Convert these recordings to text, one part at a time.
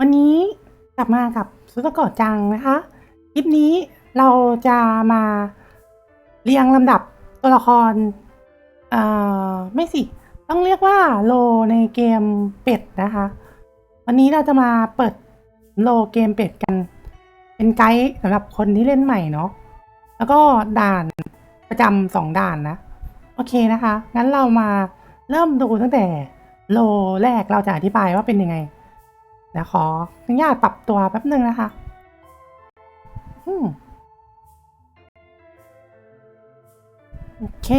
วันนี้กลับมากับซุสโกะจังนะคะ คลิปนี้เราจะมาเรียงลำดับตัวละคร เอ่อ ไม่สิ ต้องเรียกว่าโลในเกมเป็ดนะคะ วันนี้เราจะมาเปิดโลเกมเป็ดกัน เป็นไกด์สำหรับคนที่เล่นใหม่เนาะ แล้วก็ด่านประจำสองด่านนะ โอเคนะคะ งั้นเรามาเริ่มดูตั้งแต่โลแรกเราจะอธิบายว่าเป็นยังไง ดี๋ยวขออนุญาตปรับตัวแป๊บหนึ่งนะคะอืมโอเค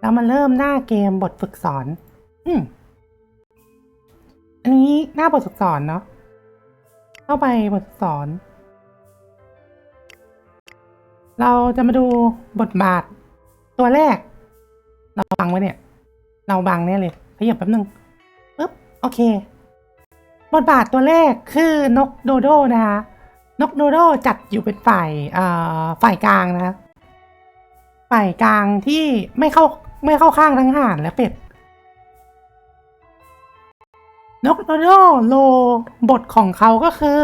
เรามาเริ่มหน้าเกมบทฝึกสอน อืมอันนี้หน้าบทฝึกสอนเนาะ เข้าไปบทสอน เราจะมาดูบทบาท ตัวแรก เราบังไว้เนี่ย เราบังแน่เลยขยับแป๊บนึงปึ๊บ โอเค บทบาทตัวแรกคือนกโดโดนะคะนกโดโดจัดอยู่เป็นฝ่ายเอ่อฝ่ายกลางนะฝ่ายกลางที่ไม่เข้าไม่เข้าข้างทั้งห่านและเป็ด นกโดโดโลบทของเขาก็คือ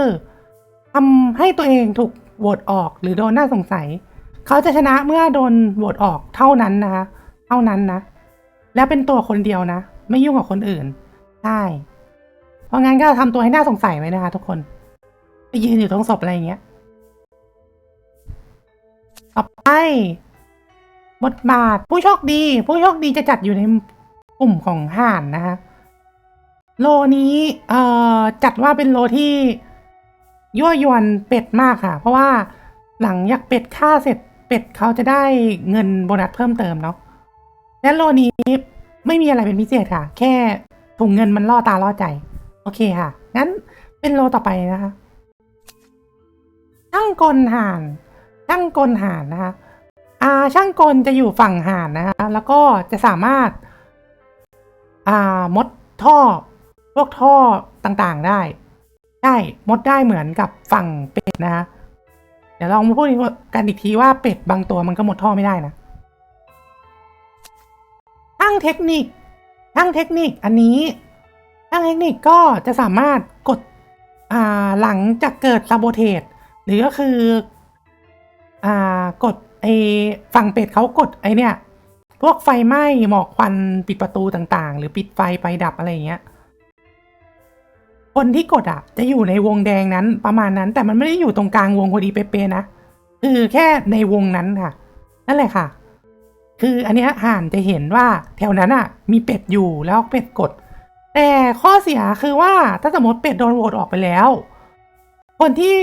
ทำให้ตัวเองถูกโหวตออกหรือโดนน่าสงสัย เขาจะชนะเมื่อโดนโหวตออกเท่านั้นนะคะ เท่านั้นนะ แล้วเป็นตัวคนเดียวนะ ไม่ยุ่งกับคนอื่น ใช่ เพราะงั้นก็ทำตัวให้น่าสงสัยไว้นะคะ ทุกคนไปยืนอยู่ตรงศพอะไรอย่างเงี้ยต่อไปบทบาทผู้โชคดี ผู้โชคดีจะจัดอยู่ในกลุ่มของห่านนะคะโลนี้เอ่อจัดว่าเป็นโลที่ยั่วยวนเป็ดมากค่ะ เพราะว่าหลังจากเป็ดฆ่าเสร็จเป็ดเขาจะได้เงินโบนัสเพิ่มเติมเนาะและโลนี้ไม่มีอะไรเป็นพิเศษค่ะ แค่ถุงเงินมันล่อตาล่อใจ โอเคค่ะ งั้นเป็นโลต่อไปนะคะช่างกลห่าน ช่างกลห่านนะคะอ่าช่างกลจะอยู่ฝั่งห่านนะคะ แล้วก็จะสามารถอ่ามดท่อ พวกท่อต่างๆได้ ได้มดได้เหมือนกับฝั่งเป็ดนะคะ เดี๋ยวลองมาพูดกันอีกทีว่าเป็ดบางตัวมันก็หมดท่อไม่ได้นะช่างเทคนิคช่างเทคนิคอันนี้ ช่างเทคนิคก็จะสามารถกดอ่าหลังจากเกิดซาโบเทสหรือก็คืออ่ากดไอฝั่งเป็ดเขากดไอเนี่ยพวกไฟไหม้หมอกควันปิดประตูต่างๆ หรือปิดไฟไฟดับอะไรเงี้ย คนที่กดอะ จะอยู่ในวงแดงนั้นประมาณนั้น แต่มันไม่ได้อยู่ตรงกลางวงพอดีเป๊ะๆนะคือแค่ในวงนั้นค่ะ นั่นแหละค่ะ คืออันเนี้ยห่านจะเห็นว่าแถวนั้นอะ มีเป็ดอยู่แล้วเป็ดกด แต่ข้อเสียคือว่าถ้าสมมติเป็ดโดนโหวตออกไปแล้ว คนที่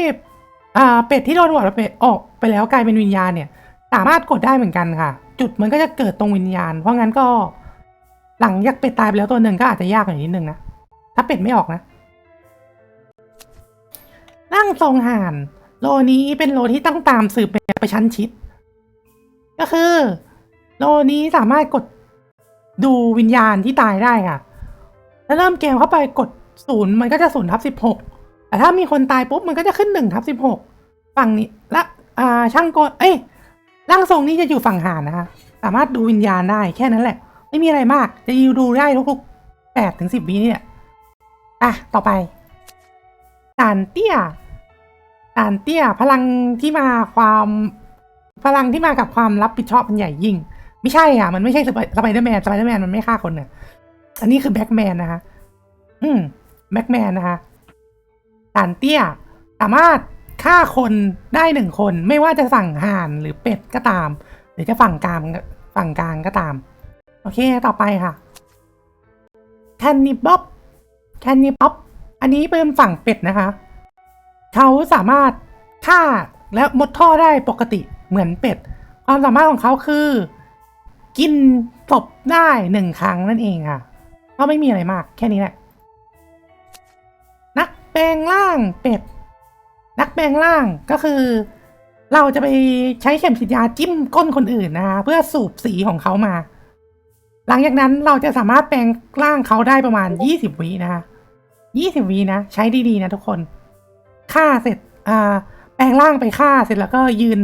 อ่าเป็ดที่โดนโหวตออกไปออกไปแล้วกลายเป็นวิญญาณเนี่ย สามารถกดได้เหมือนกันค่ะ จุดมันก็จะเกิดตรงวิญญาณ เพราะงั้นก็ หลังจากเป็ดตายไปแล้วตัวหนึ่งก็อาจจะยากหน่อยนิดนึงนะถ้าเป็ดไม่ออกนะนั่งทรงห่านโลนี้เป็นโลที่ตั้งตามสืบแบบปชั้นชิด ก็คือ โลนี้สามารถกดดูวิญญาณที่ตายได้ค่ะ แล้วเริ่มเกมเข้าไปกดศูนย์มันก็จะศูนย์ทับสิบหกแต่ถ้ามีคนตายปุ๊บมันก็จะขึ้นหนึ่งทับสิบหกฝั่งนี้และอ่าช่างกดเอ้ยร่างทรงนี้จะอยู่ฝั่งหานนะคะสามารถดูวิญญาณได้แค่นั้นแหละ ไม่มีอะไรมากจะยูดูได้ทุกๆแปดถึงสิบวินี่แหละอะต่อไปด่านเตี้ยด่านเตี้ย พลังที่มาความพลังที่มากับความรับผิดชอบมันใหญ่ยิ่ง ไม่ใช่อะ มันไม่ใช่สไปสไปเดอร์แมนสไปเดอร์แมนมันไม่ฆ่าคนเนี่ย อันนี้คือแบ็กแมนนะคะอืมแบ็กแมนนะคะด่านเตี้ย สามารถฆ่าคนได้หนึ่งคน ไม่ว่าจะฝั่งห่านหรือเป็ดก็ตาม หรือจะฝั่งกลางฝั่งกลางก็ตาม โอเคต่อไปค่ะแคนนิบ๊อบแคนนิบ๊อบอันนี้เป็นฝั่งเป็ดนะคะ เขาสามารถฆ่าและมดท่อได้ปกติเหมือนเป็ด ความสามารถของเขาคือ กินศพได้หนึ่งครั้งนั่นเองค่ะ ก็ไม่มีอะไรมาก แค่นี้แหละ นักแปลงร่างเป็ด นักแปลงร่างก็คือ เราจะไปใช้เข็มฉีดยาจิ้มก้นคนอื่นนะเพื่อสูบสีของเขามา หลังจากนั้นเราจะสามารถแปลงร่างเขาได้ประมาณยี่สิบวินะคะยี่สิบวินะ ใช้ดีๆนะทุกคนฆ่าเสร็จอ่าแปลงร่างไปฆ่าเสร็จแล้วก็ยืน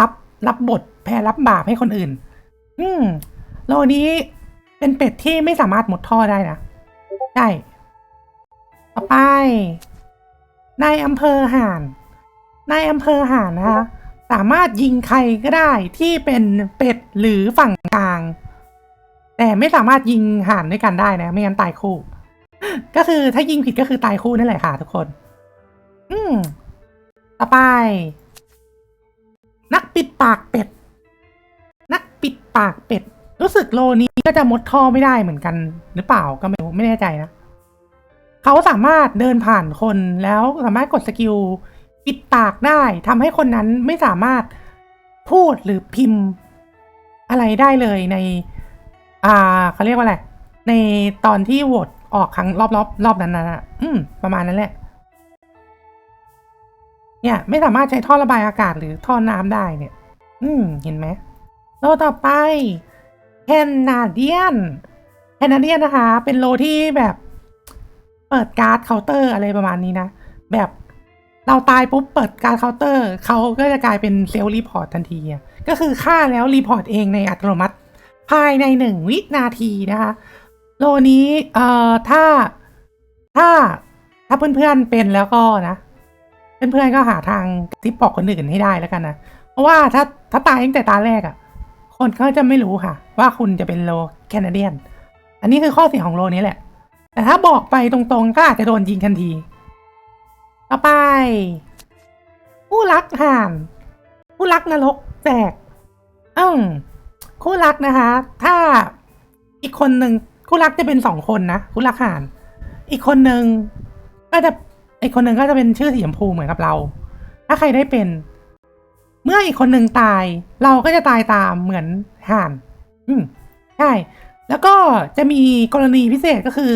รับรับบทแพ้รับบาปให้คนอื่น อืมโลนี้ เป็นเป็ดที่ไม่สามารถหมดท่อได้นะ ได้ ต่อไป นายอำเภอห่าน นายอำเภอห่านนะคะ สามารถยิงใครก็ได้ที่เป็นเป็ดหรือฝั่งกลาง แต่ไม่สามารถยิงห่านด้วยกันได้นะ ไม่งั้นตายคู่ ก็คือถ้ายิงผิดก็คือตายคู่นั่นแหละค่ะทุกคน อืม ต่อไป นักปิดปากเป็ด นักปิดปากเป็ด รู้สึกโลนี้ก็จะมดท่อไม่ได้เหมือนกัน หรือเปล่าก็ไม่รู้ไม่แน่ใจนะเขาสามารถเดินผ่านคนแล้วสามารถกดสกิลปิดปากได้ทำให้คนนั้นไม่สามารถพูดหรือพิมพ์อะไรได้เลยใน อ่าเขาเรียกว่าอะไร ในตอนที่โหวตออกครั้งรอบรอบรอบนั้นนะอืม ประมาณนั้นแหละ เนี่ย ไม่สามารถใช้ท่อระบายอากาศหรือท่อน้ำได้เนี่ย อืม เห็นไหมโลต่อไป แคนาเดียนแคนาเดียนนะคะ เป็นโลที่แบบเปิดการ์ดเคาน์เตอร์อะไรประมาณนี้นะ แบบเราตายปุ๊บเปิดการ์ดเคาน์เตอร์เขาก็จะกลายเป็นเซลล์รีพอร์ตทันทีอะก็คือฆ่าแล้วรีพอร์ตเองในอัตโนมัติ ภายในหนึ่งวินาทีนะคะ โลนี้เอ่อถ้าถ้าถ้าเพื่อนๆเป็นแล้วก็นะ เพื่อนๆก็หาทางทิปบอกคนอื่นให้ได้แล้วกันนะ เพราะว่าถ้าถ้าตายตั้งแต่ตาแรกอะ่ะ คนเขาจะไม่รู้ค่ะ ว่าคุณจะเป็นโลแคนาเดียน อันนี้คือข้อเสียของโลนี้แหละ แต่ถ้าบอกไปตรงๆ ก็อาจจะโดนยิงทันที ต่อไป ผู้รักห่าน ผู้รักนรกแจกอืมคู่รักนะคะ ถ้าอีกคนหนึ่งคู่รักจะเป็นสองคนนะคู่รักห่าน อีกคนหนึ่งก็จะอีกคนหนึ่งก็จะเป็นชื่อสีชมพูเหมือนกับเรา ถ้าใครได้เป็น เมื่ออีกคนหนึ่งตาย เราก็จะตายตามเหมือนห่าน อืมใช่ แล้วก็จะมีกรณีพิเศษก็คือ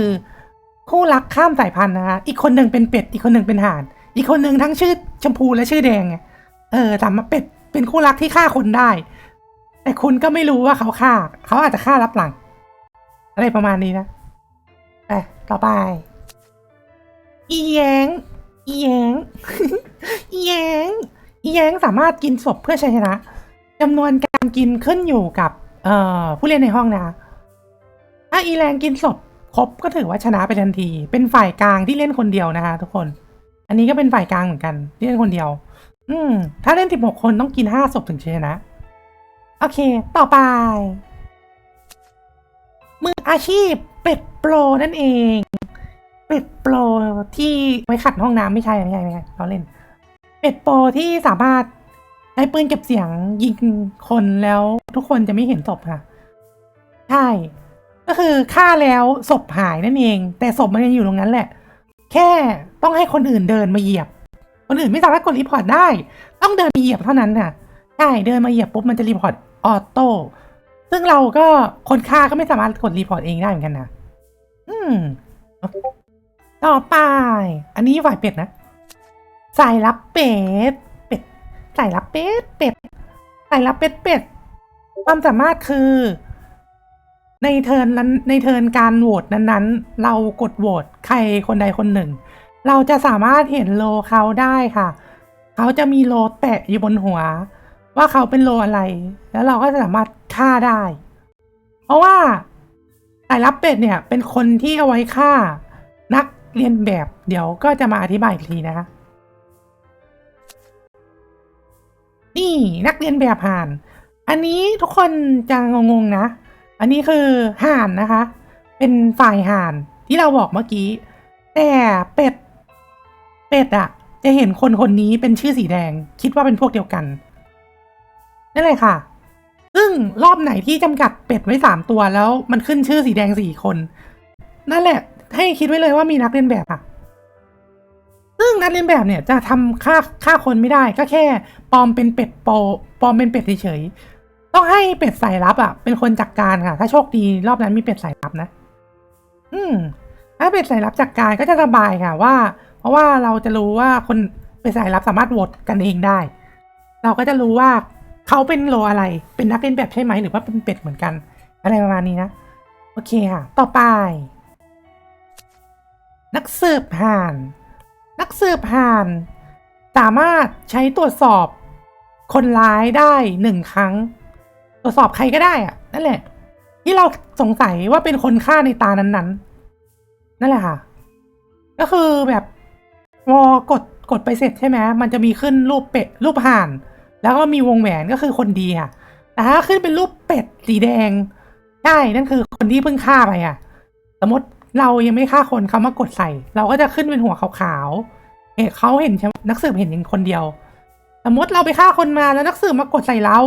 คู่รักข้ามสายพันธุ์นะคะอีกคนหนึ่งเป็นเป็ด อีกคนหนึ่งเป็นห่าน อีกคนหนึ่งทั้งชื่อชมพูและชื่อแดง เออสามารถเป็ดเป็นคู่รักที่ฆ่าคนได้ แต่คุณก็ไม่รู้ว่าเขาฆ่า เขาอาจจะฆ่ารับหลัง อะไรประมาณนี้นะไปต่อไป อีแยง อีแยง อีแยง อีแยงสามารถกินศพเพื่อชัยชนะจำนวนการกินขึ้นอยู่กับเออผู้เล่นในห้องนะถ้าอีแรงกินศพครบก็ถือว่าชนะไปทันที เป็นฝ่ายกลางที่เล่นคนเดียวนะคะทุกคน อันนี้ก็เป็นฝ่ายกลางเหมือนกันที่เล่นคนเดียว อืม ถ้าเล่นสิบหกคนต้องกินห้าศพถึงชนะ โอเค ต่อไป มืออาชีพเป็ดโปรนั่นเอง เป็ดโปรที่ไว้ขัดห้องน้ำไม่ใช่ไม่ใช่ไม่ใช่เราเล่น เป็ดโปรที่สามารถใช้ปืนเก็บเสียงยิงคนแล้วทุกคนจะไม่เห็นศพค่ะ ใช่ ก็คือฆ่าแล้วศพหายนั่นเอง แต่ศพมันยังอยู่ตรงนั้นแหละ แค่ต้องให้คนอื่นเดินมาเหยียบ คนอื่นไม่สามารถกดรีพอร์ตได้ ต้องเดินมาเหยียบเท่านั้นค่ะใช่เดินมาเหยียบปุ๊บมันจะรีพอร์ตออโต้ซึ่งเราก็คนฆ่าก็ไม่สามารถกดรีพอร์ตเองได้เหมือนกันนะอืม ต่อไป อันนี้ฝ่ายเป็ดนะ สายลับเป็ดเป็ดสายลับเป็ดเป็ดสายลับเป็ดเป็ดความสามารถคือ ในเทิร์นนั้นในเทิร์นการโหวตนั้นๆ เรากดโหวตใครคนใดคนหนึ่ง เราจะสามารถเห็นโลเขาได้ค่ะ เขาจะมีโลแปะอยู่บนหัว ว่าเขาเป็นโลอะไร แล้วเราก็จะสามารถฆ่าได้ เพราะว่าสายลับเป็ดเนี่ยเป็นคนที่เอาไว้ฆ่านักเรียนแบบ เดี๋ยวก็จะมาอธิบายอีกทีนะคะ นี่นักเรียนแบบห่าน อันนี้ทุกคนจะงงๆนะ อันนี้คือห่านนะคะ เป็นฝ่ายห่านที่เราบอกเมื่อกี้ แต่เป็ด เป็ดอะจะเห็นคนคนนี้เป็นชื่อสีแดง คิดว่าเป็นพวกเดียวกันนั่นเลยค่ะ ซึ่งรอบไหนที่จำกัดเป็ดไว้สามตัวแล้วมันขึ้นชื่อสีแดงสี่คน นั่นแหละ ให้คิดไว้เลยว่ามีนักเรียนแบบอะ ซึ่งนักเรียนแบบเนี่ยจะทำฆ่าฆ่าคนไม่ได้ก็แค่ปลอมเป็นเป็ดโปปลอมเป็นเป็ดเฉยๆต้องให้เป็ดสายลับอะเป็นคนจัดการค่ะ ถ้าโชคดีรอบนั้นมีเป็ดสายลับนะ อืมถ้าเป็ดสายลับจัดการก็จะสบายค่ะว่า เพราะว่าเราจะรู้ว่าคนเป็ดสายลับสามารถโหวตกันเองได้ เราก็จะรู้ว่าเขาเป็นโลอะไรเป็นนักเรียนแบบใช่ไหมหรือว่าเป็นเป็ดเหมือนกัน อะไรประมาณนี้นะโอเคค่ะ ต่อไป นักสืบห่าน นักสืบห่าน สามารถใช้ตรวจสอบคนร้ายได้หนึ่งครั้ง ตรวจสอบใครก็ได้อะนั่นแหละ ที่เราสงสัยว่าเป็นคนฆ่าในตานั้นๆ นั่นแหละค่ะ ก็คือแบบวอกดกดไปเสร็จใช่ไหมมันจะมีขึ้นรูปเป็ดรูปห่าน แล้วก็มีวงแหวนก็คือคนดีค่ะแต่ถ้าขึ้นเป็นรูปเป็ดสีแดง ใช่ นั่นคือคนที่เพิ่งฆ่าไปอะ สมมติ เรายังไม่ฆ่าคนเขามากดใส่ เราก็จะขึ้นเป็นหัวขาวๆเห็นเขาเห็นใช่ไหมนักสืบเห็นอย่างคนเดียว สมมติเราไปฆ่าคนมาแล้วนักสืบมากดใส่เรา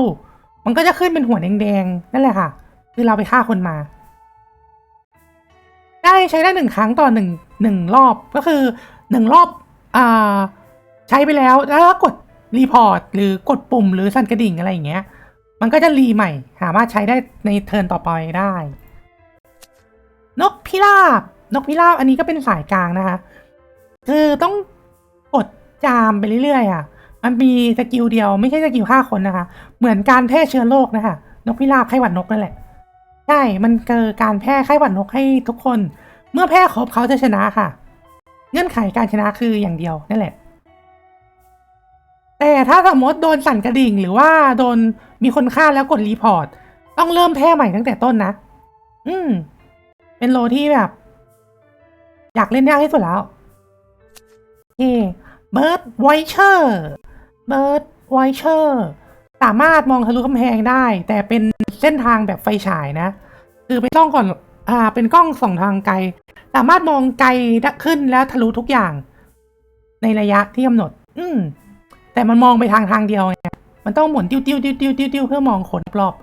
มันก็จะขึ้นเป็นหัวแดงๆนั่นแหละค่ะ คือเราไปฆ่าคนมา ได้ใช้ได้หนึ่งครั้งต่อหนึ่งหนึ่งรอบก็คือหนึ่งรอบอ่าใช้ไปแล้วแล้วก็กดรีพอร์ตหรือกดปุ่มหรือสั่นกระดิ่งอะไรอย่างเงี้ย มันก็จะรีใหม่ สามารถใช้ได้ในเทิร์นต่อไปได้ นกพิราบ นกพิราบอันนี้ก็เป็นสายกลางนะคะ คือต้องกดจามไปเรื่อยๆอะ มันมีสกิลเดียวไม่ใช่สกิลฆ่าคนนะคะ เหมือนการแพร่เชื้อโรคนะคะ นกพิราบไข้หวัดนกนั่นแหละ ใช่ มันเกิดการแพร่ไข้หวัดนกให้ทุกคน เมื่อแพร่ครบเขาจะชนะค่ะ เงื่อนไขการชนะคืออย่างเดียวนั่นแหละ แต่ถ้าสมมติโดนสั่นกระดิ่ง หรือว่าโดนมีคนฆ่าแล้วกดรีพอร์ต ต้องเริ่มแพร่ใหม่ตั้งแต่ต้นนะ อืม เป็นโลที่แบบ อยากเล่นยากที่สุดแล้วโอเคเบิร์ดไวเชอร์เบิร์ดไวเชอร์สามารถมองทะลุกำแพงได้ แต่เป็นเส้นทางแบบไฟฉายนะ คือไปนกล้องก่อนอ่า เป็นกล้องส่องทางไกล สามารถมองไกลขึ้นแล้วทะลุทุกอย่าง ในระยะที่กำหนด อืมแต่มันมองไปทางทางเดียวไงมันต้องหมุนติ้วติ้วติ้วติ้วติ้วเพื่อมองคนรอบ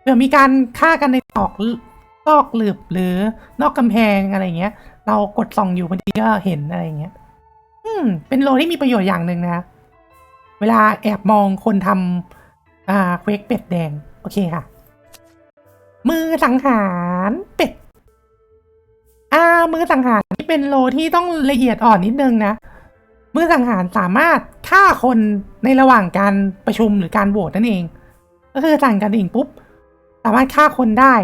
เผื่อมีการฆ่ากันในตอก ตอกหลืบหรือนอกกำแพงอะไรเงี้ย เรากดส่องอยู่พอดีก็เห็นอะไรเงี้ย อืม เป็นโลที่มีประโยชน์อย่างหนึ่งนะ เวลาแอบมองคนทำอ่าเควกเป็ดแดง โอเคค่ะ มือสังหารเป็ด อ่า มือสังหารที่เป็นโลที่ต้องละเอียดอ่อนนิดนึงนะ มือสังหารสามารถฆ่าคนในระหว่างการประชุมหรือการโหวตนั่นเอง ก็คือสั่งกระดิ่งปุ๊บ สามารถฆ่าคนได้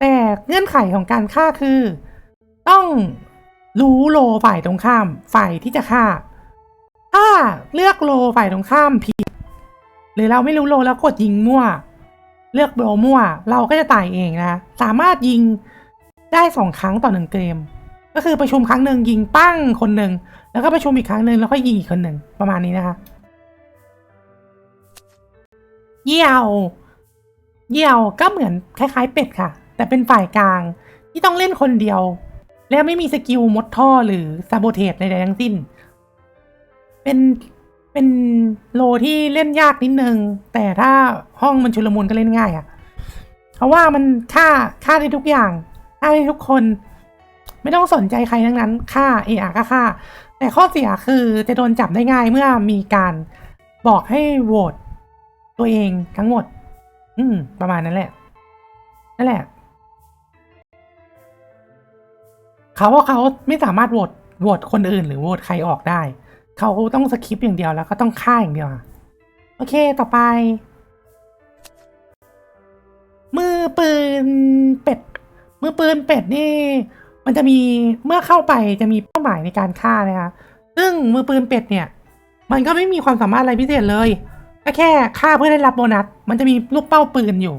แต่เงื่อนไขของการฆ่าคือ ต้องรู้โลฝ่ายตรงข้าม ฝ่ายที่จะฆ่า ถ้าเลือกโลฝ่ายตรงข้ามผิด หรือเราไม่รู้โลแล้วกดยิงมั่ว เลือกโลมั่ว เราก็จะตายเองนะสามารถยิงได้สองครั้งต่อหนึ่งเกม ก็คือประชุมครั้งหนึ่งยิงปั้งคนหนึ่งแล้วก็ประชุมอีกครั้งหนึ่งแล้วค่อยยิงอีกคนหนึ่งประมาณนี้นะคะเยี่ยว เยี่ยวก็เหมือนคล้าย ๆ เป็ดค่ะ แต่เป็นฝ่ายกลางที่ต้องเล่นคนเดียว และไม่มีสกิลมดท่อหรือซาโบเทสใดๆทั้งสิ้น เป็นเป็นโลที่เล่นยากนิดนึง แต่ถ้าห้องมันชุลมุนก็เล่นง่ายอะ่ะ เพราะว่ามันฆ่าฆ่าได้ทุกอย่างฆ่าได้ทุกคน ไม่ต้องสนใจใครทั้งนั้นฆ่าเออก็ฆ่า แต่ข้อเสียคือจะโดนจับได้ง่ายเมื่อมีการบอกให้โหวตตัวเองทั้งหมด อืม ประมาณนั้นแหละ นั่นแหละ เขาว่าเขาไม่สามารถโหวตโหวตคนอื่นหรือโหวตใครออกได้ เขาต้องสคิปอย่างเดียวแล้วก็ต้องฆ่าอย่างเดียวโอเคต่อไป มือปืนเป็ด มือปืนเป็ดนี่ มันจะมีเมื่อเข้าไปจะมีเป้าหมายในการฆ่านะคะซึ่งมือปืนเป็ดเนี่ย มันก็ไม่มีความสามารถอะไรพิเศษเลยก็แค่ฆ่าเพื่อได้รับโบนัส มันจะมีลูกเป้าปืนอยู่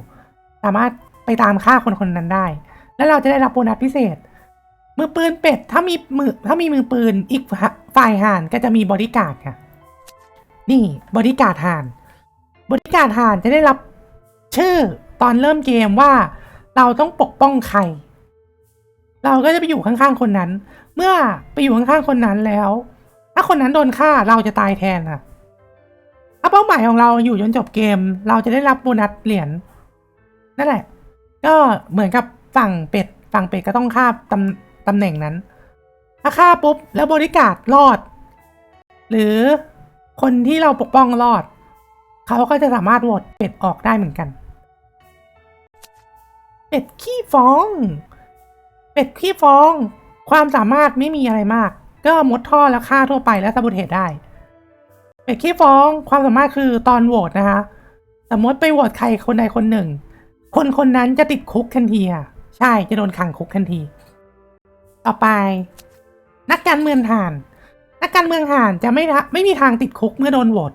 สามารถไปตามฆ่าคนคนนั้นได้ แล้วเราจะได้รับโบนัสพิเศษ มือปืนเป็ดถ้ามีมือถ้ามีมือปืนอีกฝ่ายห่านก็จะมีบอดี้การค่ะ นี่บอดี้การห่านบอดี้การห่านจะได้รับชื่อตอนเริ่มเกมว่าเราต้องปกป้องใคร เราก็จะไปอยู่ข้างๆคนนั้น เมื่อไปอยู่ข้างๆคนนั้นแล้ว ถ้าคนนั้นโดนฆ่าเราจะตายแทนค่ะถ้าเป้าหมายของเราอยู่จนจบเกม เราจะได้รับโบนัสเหรียญนั่นแหละ ก็เหมือนกับฝั่งเป็ดฝั่งเป็ดก็ต้องฆ่าตำ ตำแหน่งนั้นถ้าฆ่าปุ๊บแล้วบริการรอด หรือคนที่เราปกป้องรอด เขาก็จะสามารถโหวตเป็ดออกได้เหมือนกัน เป็ดขี้ฟ้อง เป็ดขี้ฟ้อง ความสามารถไม่มีอะไรมาก ก็มดท่อแล้วฆ่าทั่วไปแล้วซาบูเทสได้ เป็ดขี้ฟ้องความสามารถคือตอนโหวตนะคะสมมติไปโหวตใครคนใดคนหนึ่ง คนคนนั้นจะติดคุกทันทีอะใช่จะโดนขังคุกทันที ต่อไป นักการเมืองห่าน นักการเมืองห่านจะไม่ไม่มีทางติดคุกเมื่อโดนโหวต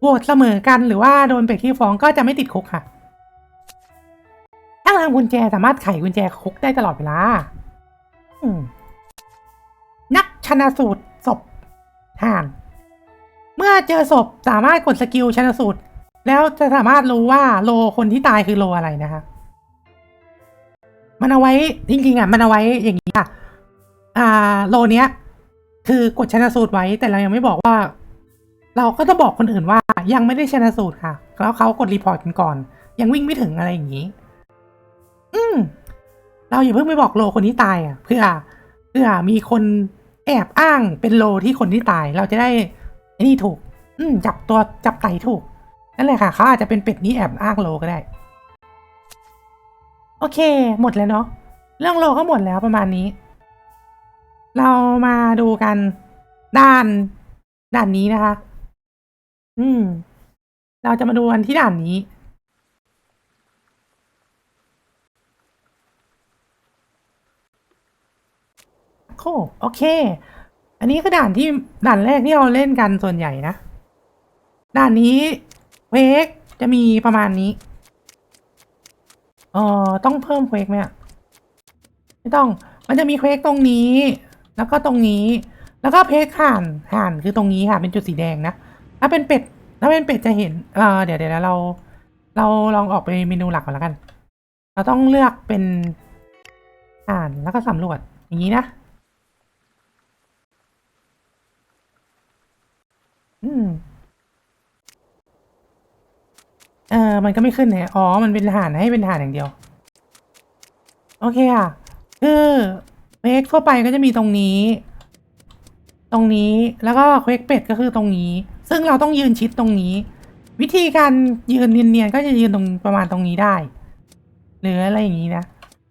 โหวตเสมอกันหรือว่าโดนเป็ดขี้ฟ้องก็จะไม่ติดคุกค่ะถ้าทางกุญแจสามารถไขกุญแจคุกได้ตลอดเวลานักชนะสูตรศพห่าน เมื่อเจอศพสามารถกดสกิลชันสูตร แล้วจะสามารถรู้ว่าโลคนที่ตายคือโลอะไรนะคะ มันเอาไว้จริงๆอะมันเอาไว้อย่างนี้ค่ะ อ่าโลเนี้ย คือกดชันสูตรไว้แต่เรายังไม่บอกว่า เราก็ต้องบอกคนอื่นว่ายังไม่ได้ชันสูตรค่ะ แล้วเขากดรีพอร์ตกันก่อน ยังวิ่งไม่ถึงอะไรอย่างนี้ อืมเราอย่าเพิ่งไปบอกโลคนที่ตายอะเพื่อเพื่อมีคนแอบอ้างเป็นโลที่คนที่ตาย เราจะได้ไอ้นี่ถูก อืมจับตัวจับไก่ถูกนั่นแหละค่ะเขาอาจจะเป็นเป็ดนี้แอบอ้างโลก็ได้ โอเค หมดแล้วเนาะเรื่องโลก็หมดแล้วประมาณนี้ เรามาดูกันด้านด่านนี้นะคะ อืม เราจะมาดูกันที่ด่านนี้โอ้โอเค อันนี้คือด่านที่ด่านแรกที่เราเล่นกันส่วนใหญ่นะ ด่านนี้เวกจะมีประมาณนี้ เออต้องเพิ่มเควกไหมไม่ต้อง มันจะมีเควกตรงนี้ แล้วก็ตรงนี้ แล้วก็เพกห่านห่านคือตรงนี้ค่ะ เป็นจุดสีแดงนะ ถ้าเป็นเป็ด ถ้าเป็นเป็ดจะเห็น เออเดี๋ยวเดี๋ยวเรา เราลองออกไปเมนูหลักก่อนแล้วกัน เราต้องเลือกเป็นห่านแล้วก็สำรวจอย่างนี้นะ อืม เออมันก็ไม่ขึ้นเนี่ยอ๋อ มันเป็นทหารให้เป็นทหารอย่างเดียว โอเคอะ คือเควกทั่วไปก็จะมีตรงนี้ ตรงนี้ แล้วก็เควกเป็ดก็คือตรงนี้ ซึ่งเราต้องยืนชิดตรงนี้ วิธีการยืนเนียนๆก็จะยืนตรงประมาณตรงนี้ได้ หรืออะไรอย่างนี้นะ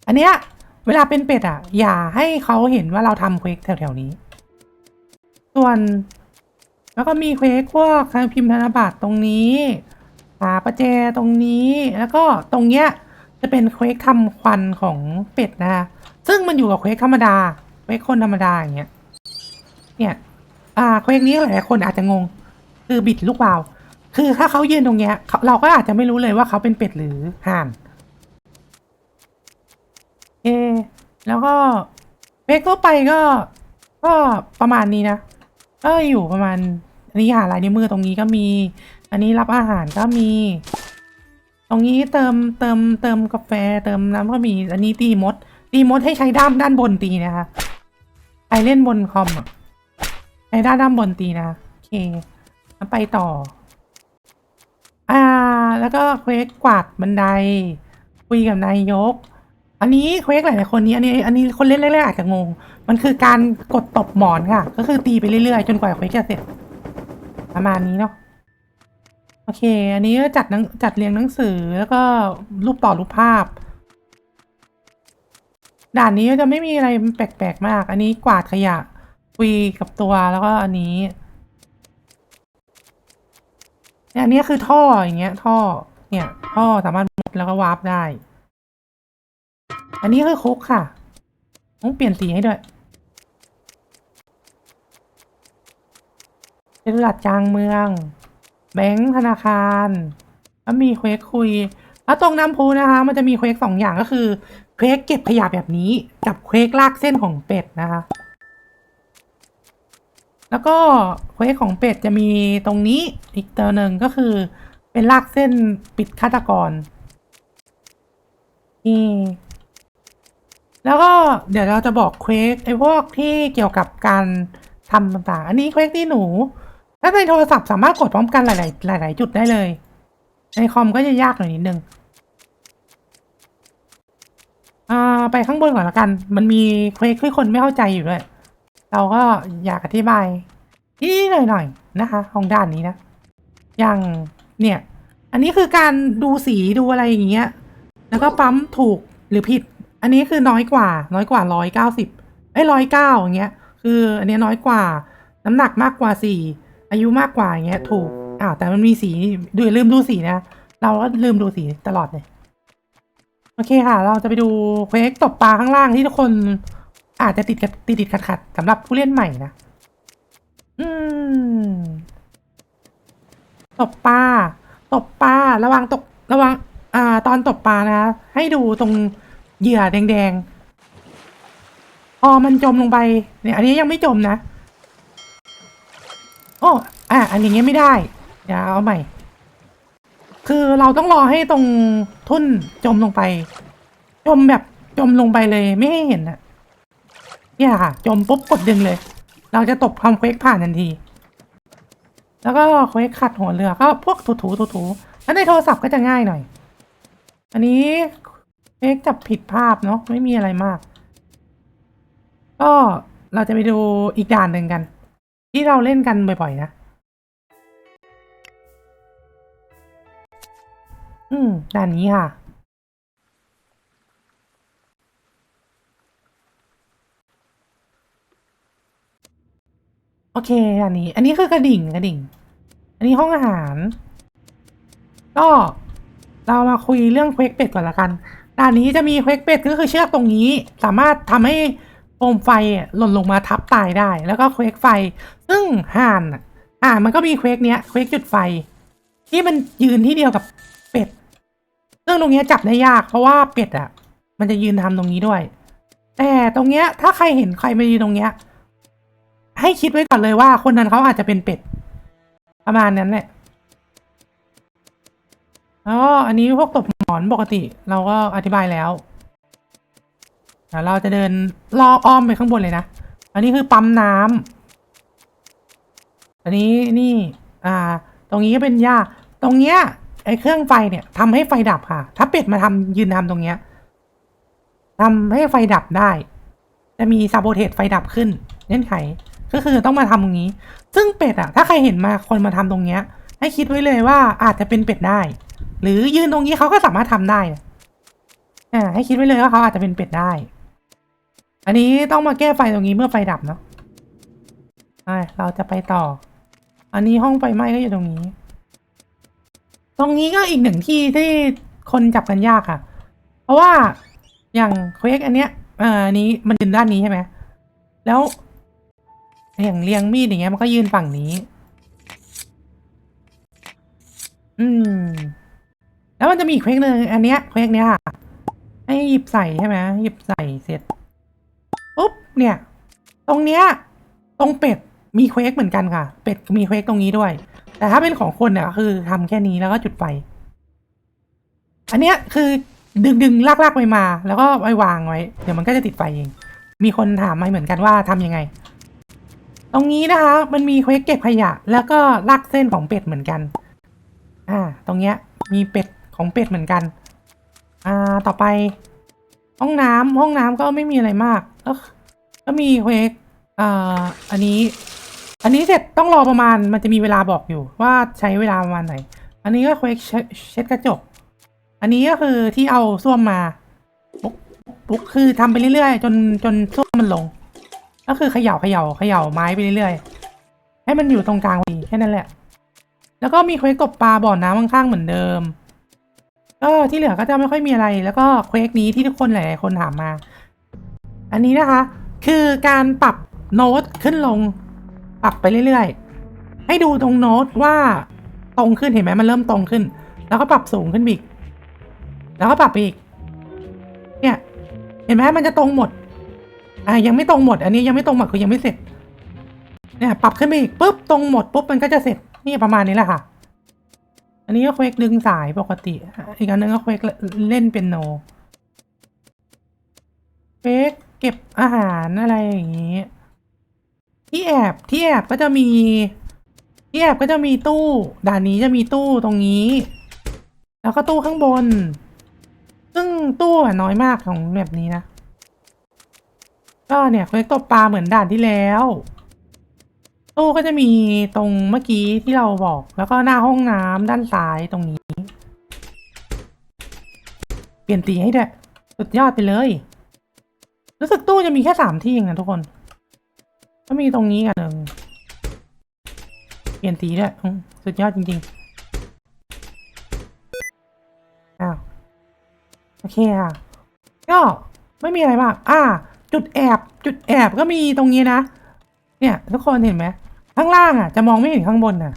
อันเนี้ยเวลาเป็นเป็ดอะ อย่าให้เขาเห็นว่าเราทำเควกแถวๆนี้ ส่วน แล้วก็มีเควกพวกทางพิมพ์ธนบัตรตรงนี้ หาประแจตรงนี้แล้วก็ตรงเนี้ยจะเป็นเควกทำควันของเป็ดนะคะซึ่งมันอยู่กับเควกธรรมดาเควกคนธรรมดาอย่างเงี้ยเนี่ยอ่าเควกนี้หลายคนอาจจะงง คือบิดลูกวาล์วคือถ้าเขายืนตรงเนี้ยเขาเราก็อาจจะไม่รู้เลยว่าเขาเป็นเป็ดหรือห่านเอแล้วก็เควกทั่วไปก็ ก็ประมาณนี้นะก็อยู่ประมาณอันนี้หาลายนิ้วมือตรงนี้ก็มี อันนี้รับอาหารก็มี ตรงนี้เติมเติมเติมกาแฟเติมน้ำก็มี อันนี้ตีมด ตีมดให้ใช้ด้ามด้านบนตีนะคะใครเล่นบนคอมอะใช้ด้านด้านบนตีนะโอเคแล้วไปต่อ อ่า แล้วก็เควกกวาดบันได คุยกับนายก อันนี้เควกหลาย ๆ คนนี้ อันนี้ อันนี้คนเล่นแรก ๆ อาจจะงง มันคือการกดตบหมอนค่ะ ก็คือตีไปเรื่อย ๆ จนกว่าเควกจะเสร็จ ประมาณนี้เนาะ โอเค อันนี้ก็จัดหนังจัดเรียงหนังสือแล้วก็รูปต่อรูปภาพ ด่านนี้จะไม่มีอะไรแปลกๆมาก อันนี้กวาดขยะคุยกับตัวแล้วก็อันนี้อันนี้คือท่ออย่างเงี้ย ท่อ เนี่ย ท่อสามารถมุดแล้วก็วาร์ปได้ อันนี้คือคุกค่ะ ต้องเปลี่ยนสีให้ด้วยเป็นหลัดจางเมือง บงค์ธนาคารแล้วมีเควกคุยแล้วตรงน้ำพุนะคะ มันจะมีเควกสองอย่างก็คือเควกเก็บขยะแบบนี้กับเควกลากเส้นของเป็ดนะคะ แล้วก็เควกของเป็ดจะมีตรงนี้อีกตัวหนึ่งก็คือ เป็นลากเส้นปิดฆาตกรนี่แล้วก็เดี๋ยวเราจะบอกเควกไอ้พวกที่เกี่ยวกับการทำต่างๆ อันนี้เควกที่หนู ถ้าในโทรศัพท์สามารถกดพร้อมกันหลายๆหลาย ๆ จุดได้เลย ในคอมก็จะยากหน่อยนิดนึงอ่าไปข้างบนก่อนละกัน มันมีเควกที่คนไม่เข้าใจอยู่ด้วยเราก็อยากอธิบายนิดๆหน่อยๆนะคะ ของด้านนี้นะ อย่างเนี่ย อันนี้คือการดูสีดูอะไรอย่างเงี้ย แล้วก็ปั๊มถูกหรือผิด อันนี้คือน้อยกว่า น้อยกว่าร้อยเก้าสิบไอ้ร้อยเก้าอย่างเงี้ย คืออันนี้น้อยกว่า น้ำหนักมากกว่าสี่ อายุมากกว่าอย่างเงี้ย ถูกอ้าวแต่มันมีสีดูอย่าลืมดูสีนะ เราก็ลืมดูสีตลอดเลยโอเคค่ะ เราจะไปดูเควกตบปลาข้างล่างที่ทุกคน อาจจะติดกับติดติดขัดขัดๆสำหรับผู้เล่นใหม่นะอืมตบปลาตบปลาระวังตกระวังอ่า ตอนตบปลานะ ให้ดูตรงเหยื่อแดงๆพอมันจมลงไปเนี่ยอันนี้ยังไม่จมนะ อะอันอย่างเงี้ยไม่ได้เดี๋ยวเอาใหม่ คือเราต้องรอให้ตรงทุ่นจมลงไป จมแบบจมลงไปเลยไม่ให้เห็นอะเนี่ยค่ะ จมปุ๊บกดดึงเลย เราจะตบความเควกผ่านทันที แล้วก็เควกขัดหัวเรือก็พวกถูถูถูถูๆแล้วในโทรศัพท์ก็จะง่ายหน่อย อันนี้เควกจับผิดภาพเนาะไม่มีอะไรมาก ก็เราจะไปดูอีกด่านหนึ่งกัน ที่เราเล่นกันบ่อยๆนะ อืม ด่านนี้ค่ะ โอเคอันนี้ อันนี้คือกระดิ่งกระดิ่ง อันนี้ห้องอาหาร ก็เรามาคุยเรื่องเควกเป็ดก่อนละกัน ด่านนี้จะมีเควกเป็ดก็คือเชือกตรงนี้ สามารถทำให้ โคมไฟอะหล่นลงมาทับตายได้ แล้วก็เควกไฟ ซึ่งห่านอะอ่ามันก็มีเควกเนี้ยเควกจุดไฟ ที่มันยืนที่เดียวกับเป็ด ซึ่งตรงเนี้ยจับได้ยากเพราะว่าเป็ดอะ มันจะยืนทำตรงนี้ด้วย แต่ตรงเนี้ยถ้าใครเห็นใครมายืนตรงเนี้ย ให้คิดไว้ก่อนเลยว่าคนนั้นเขาอาจจะเป็นเป็ด ประมาณนั้นแหละอ๋ออันนี้พวกตบหมอนปกติ เราก็อธิบายแล้ว เดี๋ยวเราจะเดินล่ออ้อมไปข้างบนเลยนะ อันนี้คือปั๊มน้ำอันนี้นี่ อ่า ตรงนี้ก็เป็นหญ้า ตรงเนี้ยไอ้เครื่องไฟเนี่ยทำให้ไฟดับค่ะ ถ้าเป็ดมาทำยืนทำตรงเนี้ยทำให้ไฟดับได้ จะมีซาโบเทสไฟดับขึ้นเงื่อนไข ก็คือต้องมาทำตรงนี้ ซึ่งเป็ดอะถ้าใครเห็นมาคนมาทำตรงเนี้ย ให้คิดไว้เลยว่าอาจจะเป็นเป็ดได้ หรือยืนตรงนี้เขาก็สามารถทำได้อ่าให้คิดไว้เลยว่าเขาอาจจะเป็นเป็ดได้ อันนี้ต้องมาแก้ไฟตรงนี้เมื่อไฟดับเนาะอ่เราจะไปต่อ อันนี้ห้องไฟไหม้ก็อยู่ตรงนี้ ตรงนี้ก็อีกหนึ่งที่ที่คนจับกันยากค่ะ เพราะว่าอย่างเควกอันเนี้ยอ่ออันนี้มันยืนด้านนี้ใช่ไหม แล้วอย่างเรียงมีดอย่างเงี้ยมันก็ยืนฝั่งนี้ อืม แล้วมันจะมีเควกหนึ่งอันเนี้ยเควกเนี้ยค่ะ ให้หยิบใส่ใช่ไหมหยิบใส่เสร็จ เนี่ย ตรงเนี้ยตรงเป็ดมีเควกเหมือนกันค่ะ เป็ดมีเควกตรงนี้ด้วย แต่ถ้าเป็นของคนเนี่ยก็คือทำแค่นี้แล้วก็จุดไฟ อันเนี้ยคือดึงดึงลากลากไปมา แล้วก็ไปวางไว้ เดี๋ยวมันก็จะติดไฟเอง มีคนถามมาเหมือนกันว่าทำยังไง ตรงนี้นะคะ มันมีเควกเก็บขยะ แล้วก็ลากเส้นของเป็ดเหมือนกัน อ่า ตรงเนี้ยมีเป็ดของเป็ดเหมือนกัน อ่า ต่อไป ห้องน้ำห้องน้ำก็ไม่มีอะไรมากก็ ก็มีเควกอ่าอันนี้ อันนี้เสร็จต้องรอประมาณมันจะมีเวลาบอกอยู่ว่าใช้เวลาประมาณไหน อันนี้ก็เควกเช็ดกระจก อันนี้ก็คือที่เอาส้วมมาปุ๊กปุ๊กคือทำไปเรื่อยๆ จนจนส้วมมันลง ก็คือเขย่าเขย่าเขย่าไม้ไปเรื่อยๆ ให้มันอยู่ตรงกลางพอดีแค่นั้นแหละ แล้วก็มีเควกกบปลาบ่อน้ำข้างๆเหมือนเดิมก็ที่เหลือก็จะไม่ค่อยมีอะไร แล้วก็เควกนี้ที่ทุกคนหลายๆคนถามมา อันนี้นะคะ คือการปรับโน้ตขึ้นลง ปรับไปเรื่อยๆ ให้ดูตรงโน้ตว่าตรงขึ้นเห็นไหมมันเริ่มตรงขึ้น แล้วก็ปรับสูงขึ้นอีก แล้วก็ปรับอีก เนี่ย เห็นไหมมันจะตรงหมด อ่ายังไม่ตรงหมด อันนี้ยังไม่ตรงหมดคือยังไม่เสร็จ เนี่ยปรับขึ้นไปอีกปุ๊บตรงหมดปุ๊บมันก็จะเสร็จนี่ประมาณนี้แหละค่ะ อันนี้ก็เควกดึงสายปกติ อีกอันนึงก็เควกเล่นเป็นโนเควก เก็บอาหารอะไรอย่างนี้ ที่แอบที่แอบก็จะมีที่แอบก็จะมีตู้ ด่านนี้จะมีตู้ตรงนี้ แล้วก็ตู้ข้างบน ซึ่งตู้น้อยมากของแบบนี้นะก็เนี่ยเควกตบปลาเหมือนด่านที่แล้ว ตู้ก็จะมีตรงเมื่อกี้ที่เราบอก แล้วก็หน้าห้องน้ำด้านซ้ายตรงนี้ เปลี่ยนสีให้ด้วยสุดยอดไปเลย รู้สึกตู้จะมีแค่สามที่เองนะทุกคนก็มีตรงนี้กันหนึ่งเปลี่ยนสีด้วยสุดยอดจริงๆอ้าวโอเคค่ะก็ไม่มีอะไรมาก อ่า จุดแอบ จุดแอบก็มีตรงนี้นะ เนี่ย ทุกคนเห็นไหม ข้างล่างอะ จะมองไม่เห็นข้างบนน่ะ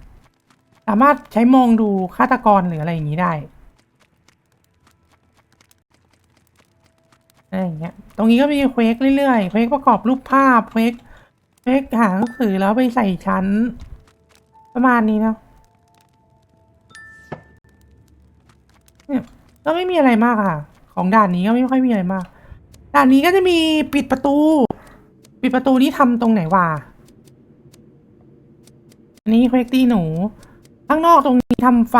สามารถใช้มองดูฆาตกรหรืออะไรอย่างนี้ได้ อะไรอย่างเงี้ย ตรงนี้ก็มีเควกเรื่อยๆ เควกประกอบรูปภาพ เควกเควกหาหนังสือแล้วไปใส่ชั้น ประมาณนี้เนาะเนี่ยก็ไม่มีอะไรมากค่ะ ของด่านนี้ก็ไม่ค่อยมีอะไรมาก ด่านนี้ก็จะมีปิดประตู ปิดประตูนี่ทำตรงไหนวะอันนี้เควกตีหนู ข้างนอกตรงนี้ทำไฟ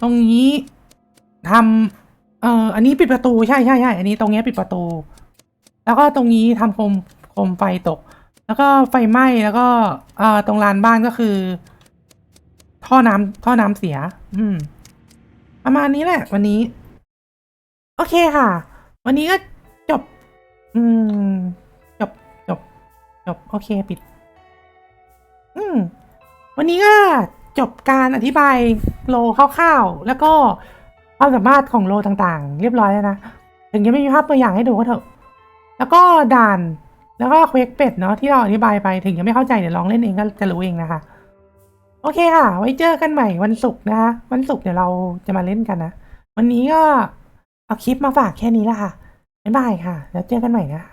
ตรงนี้ทำ เอออันนี้ปิดประตูใช่ใช่ใช่อันนี้ตรงเนี้ยปิดประตู แล้วก็ตรงนี้ทำโคมโคมไฟตก แล้วก็ไฟไหม้แล้วก็เอ่อตรงลานบ้านก็คือ ท่อน้ำท่อน้ำเสีย อืม ประมาณนี้แหละ วันนี้ โอเคค่ะ วันนี้ก็จบ อืม จบจบจบโอเคปิด อืม วันนี้ก็จบการอธิบายโลคร่าวๆ แล้วก็ ความสามารถของโลต่างๆ เรียบร้อยแล้วนะ ถึงยังไม่มีภาพตัวอย่างให้ดูก็เถอะ แล้วก็ด่าน แล้วก็เควกเป็ดเนาะที่เราอธิบายไป ถึงยังไม่เข้าใจเดี๋ยวลองเล่นเองก็จะรู้เองนะคะ โอเคค่ะ ไว้เจอกันใหม่วันศุกร์นะคะ วันศุกร์เดี๋ยวเราจะมาเล่นกันนะ วันนี้ก็เอาคลิปมาฝากแค่นี้ละค่ะ บ๊ายบายค่ะ แล้วเจอกันใหม่นะคะ